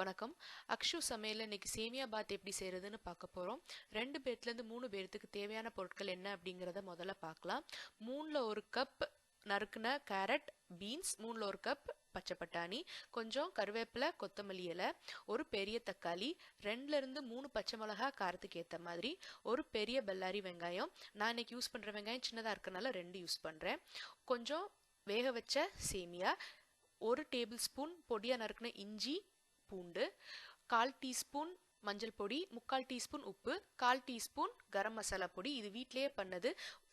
வணக்கம். அக்ஷு சமையல் இன்னைக்கு சேமியா பாத் எப்படி செய்யறதுன்னு பார்க்க போகிறோம் ரெண்டு பேர்த்துலேருந்து மூணு பேர்த்துக்கு தேவையான பொருட்கள் என்ன அப்படிங்கிறத முதல்ல பார்க்கலாம். மூணில் ஒரு கப் நறுக்குன கேரட் பீன்ஸ் மூணில் ஒரு கப் பச்சை பட்டாணி கொஞ்சம் கருவேப்பிலை கொத்தமல்லி இலை ஒரு பெரிய தக்காளி ரெண்டுலேருந்து மூணு பச்சை மிளகா காரத்துக்கு ஏற்ற மாதிரி ஒரு பெரிய பெல்லாரி வெங்காயம். நான் இன்னைக்கு யூஸ் பண்ணுற வெங்காயம் சின்னதாக இருக்கனால ரெண்டு யூஸ் பண்ணுறேன் கொஞ்சம் வேக வச்ச சேமியா ஒரு டேபிள் ஸ்பூன் பொடியாக நறுக்குன இஞ்சி பூண்டு கால் டீஸ்பூன் மஞ்சள் பொடி முக்கால் டீஸ்பூன் உப்பு கால் டீஸ்பூன் கரம் மசாலா பொடி. இது வீட்டிலேயே பண்ணது.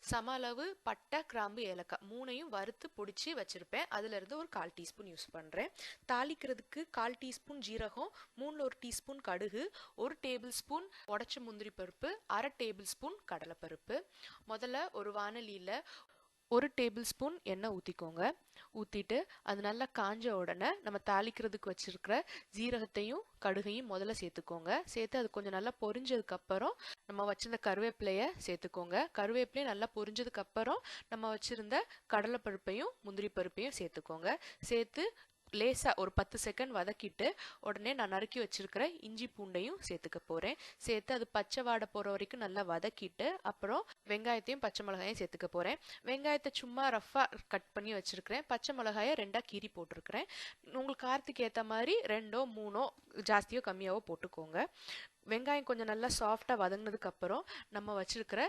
சம அளவு பட்டை கிராம்பு ஏலக்காய் மூணையும் வறுத்து பொடிச்சு வச்சுருப்பேன். அதுலேருந்து ஒரு கால் டீஸ்பூன் யூஸ் பண்ணுறேன் தாளிக்கிறதுக்கு கால் டீஸ்பூன் ஜீரகம் மூணில் ஒரு டீஸ்பூன் கடுகு ஒரு டேபிள் ஸ்பூன் உடச்ச முந்திரி பருப்பு அரை டேபிள் ஸ்பூன் கடலைப்பருப்பு. முதல்ல ஒரு வானலியில் ஒரு டேபிள் ஸ்பூன் எண்ணெய் ஊற்றிக்கோங்க ஊற்றிட்டு அது நல்லா காஞ்ச உடனே நம்ம தாளிக்கிறதுக்கு வச்சுருக்கிற ஜீரகத்தையும் கடுகையும் முதல்ல சேர்த்துக்கோங்க. சேர்த்து அது கொஞ்சம் நல்லா பொரிஞ்சதுக்கப்புறம் நம்ம வச்சிருந்த கருவேப்பிலையை சேர்த்துக்கோங்க. கருவேப்பிலையை நல்லா பொரிஞ்சதுக்கப்புறம் நம்ம வச்சுருந்த கடலைப்பருப்பையும் முந்திரி பருப்பையும் சேர்த்துக்கோங்க. சேர்த்து லேசாக ஒரு பத்து செகண்ட் வதக்கிட்டு உடனே நான் நறுக்கி வச்சுருக்கிற இஞ்சி பூண்டையும் சேர்த்துக்க போகிறேன் சேர்த்து அது பச்சை வாடை போகிற வரைக்கும் நல்லா வதக்கிட்டு அப்புறம் வெங்காயத்தையும் பச்சை மிளகாயும் சேர்த்துக்க போகிறேன் வெங்காயத்தை சும்மா ரஃப்பாக கட் பண்ணி வச்சுருக்கிறேன். பச்சை மிளகாயை ரெண்டாக கீறி போட்டிருக்கிறேன். உங்களுக்கு காரத்துக்கு ஏற்ற மாதிரி ரெண்டோ மூணோ ஜாஸ்தியோ கம்மியாவோ போட்டுக்கோங்க. வெங்காயம் கொஞ்சம் நல்லா சாஃப்டாக வதங்கினதுக்கப்புறம் நம்ம வச்சுருக்கிற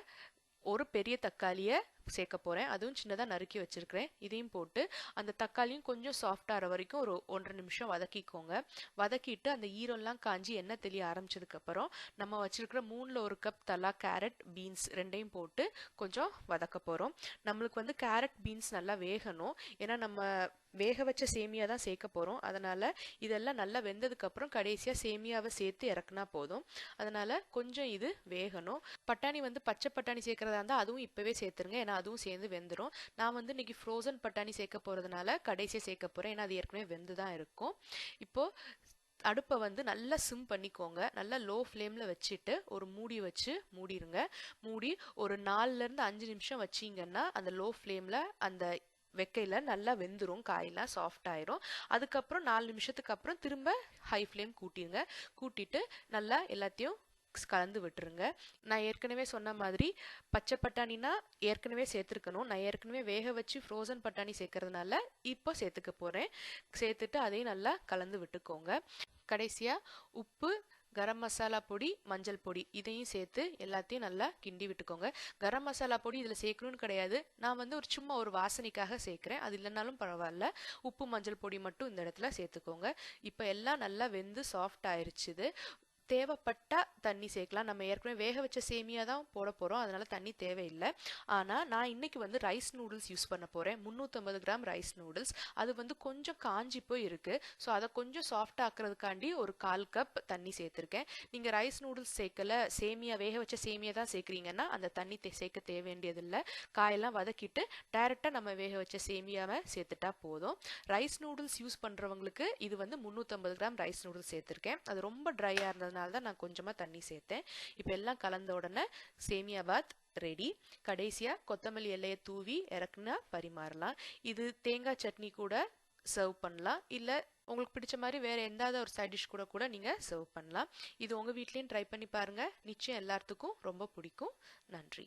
ஒரு பெரிய தக்காளியை சேர்க்க போகிறேன் அதுவும் சின்னதாக நறுக்கி வச்சுருக்கிறேன். இதையும் போட்டு அந்த தக்காளியும் கொஞ்சம் சாஃப்டாகிற வரைக்கும் ஒரு ஒன்றரை நிமிஷம் வதக்கிக்கோங்க. வதக்கிட்டு அந்த ஈரம்லாம் காஞ்சி எண்ணெய் தெளிய ஆரம்பிச்சதுக்கப்புறம் நம்ம வச்சுருக்கிற மூணில் ஒரு கப் தலா கேரட் பீன்ஸ் ரெண்டையும் போட்டு கொஞ்சம் வதக்க போகிறோம் நம்மளுக்கு வந்து கேரட் பீன்ஸ் நல்லா வேகணும். ஏன்னா நம்ம வேக வச்ச சேமியா தான் சேர்க்க போகிறோம் அதனால் இதெல்லாம் நல்லா வெந்ததுக்கப்புறம் கடைசியாக சேமியாவை சேர்த்து இறக்குனா போதும். அதனால் கொஞ்சம் இது வேகணும். பட்டாணி வந்து பச்சை பட்டாணி சேர்க்குறதா இருந்தால் அதுவும் இப்போவே சேர்த்துருங்க. ஏன்னா அதுவும் சேர்ந்து வெந்துடும் நான் வந்து இன்னைக்கு ஃப்ரோசன் பட்டாணி சேர்க்க போகிறதுனால கடைசியாக சேர்க்க போகிறேன் ஏன்னா அது ஏற்கனவே வெந்து தான் இருக்கும். இப்போது அடுப்பை வந்து நல்லா சிம் பண்ணிக்கோங்க. நல்லா லோ ஃப்ளேமில் வச்சுட்டு ஒரு மூடி வச்சு மூடிடுங்க மூடி ஒரு நாலுலேருந்து அஞ்சு நிமிஷம் வச்சிங்கன்னா அந்த லோ ஃப்ளேமில் அந்த வெக்கையில் நல்லா வெந்துடும் காயெல்லாம் சாஃப்ட் ஆயிரும். அதுக்கப்புறம் நாலு நிமிஷத்துக்கு அப்புறம் திரும்ப ஹை ஃப்ளேம் கூட்டிடுங்க கூட்டிட்டு நல்லா எல்லாத்தையும் கலந்து விட்டுருங்க. நான் ஏற்கனவே சொன்ன மாதிரி பச்சை பட்டாணினா ஏற்கனவே சேர்த்துருக்கணும். நான் ஏற்கனவே வேக வச்சு ஃப்ரோசன் பட்டாணி சேர்க்கறதுனால இப்போ சேர்த்துக்க போகிறேன் சேர்த்துட்டு அதையும் நல்லா கலந்து விட்டுக்கோங்க. கடைசியாக உப்பு கரம் மசாலா பொடி மஞ்சள் பொடி இதையும் சேர்த்து எல்லாத்தையும் நல்லா கிண்டி விட்டுக்கோங்க. கரம் மசாலா பொடி இதில் சேர்க்கணும்னு கிடையாது. நான் வந்து ஒரு சும்மா ஒரு வாசனைக்காக சேர்க்குறேன். அது இல்லைனாலும் பரவாயில்ல. உப்பு மஞ்சள் பொடி மட்டும் இந்த இடத்துல சேர்த்துக்கோங்க. இப்போ எல்லாம் நல்லா வெந்து சாஃப்ட் ஆயிடுச்சுது தேவைப்பட்ட தண்ணி சேர்க்கலாம். நம்ம ஏற்கனவே வேக வச்ச சேமியா தான் போட போகிறோம் அதனால் தண்ணி தேவையில்லை. ஆனால் நான் இன்னைக்கு வந்து ரைஸ் நூடுல்ஸ் யூஸ் பண்ண போகிறேன் முந்நூற்றம்பது கிராம் ரைஸ் நூடுல்ஸ் அது வந்து கொஞ்சம் காஞ்சி போய் இருக்குது ஸோ அதை கொஞ்சம் சாஃப்ட் ஆக்குறதுக்காண்டி ஒரு கால் கப் தண்ணி சேர்த்துருக்கேன். நீங்கள் ரைஸ் நூடுல்ஸ் சேர்க்கல சேமியா வேக வச்ச சேமியா தான் சேர்க்குறீங்கன்னா அந்த தண்ணி சேர்க்க தேவை வேண்டியதில்லை காயெல்லாம் வதக்கிட்டு டைரெக்டாக நம்ம வேக வச்ச சேமியாவை சேர்த்துட்டா போதும். ரைஸ் நூடுல்ஸ் யூஸ் பண்ணுறவங்களுக்கு இது வந்து முந்நூற்றம்பது கிராம் ரைஸ் நூடுல்ஸ் சேர்த்துருக்கேன். அது ரொம்ப ட்ரையாக இருந்ததுனால அதனால தான் நான் கொஞ்சமாக தண்ணி சேர்த்தேன். இப்போ எல்லாம் கலந்த உடனே சேமியா பாத் ரெடி கடைசியாக கொத்தமல்லி இலையை தூவி இறக்குனா பரிமாறலாம். இது தேங்காய் சட்னி கூட சர்வ் பண்ணலாம். இல்லை உங்களுக்கு பிடிச்ச மாதிரி வேறு எந்தாவது ஒரு சைட் டிஷ் கூட கூட நீங்கள் சர்வ் பண்ணலாம். இது உங்கள் வீட்லேயும் ட்ரை பண்ணி பாருங்கள் நிச்சயம் எல்லாத்துக்கும் ரொம்ப பிடிக்கும். நன்றி.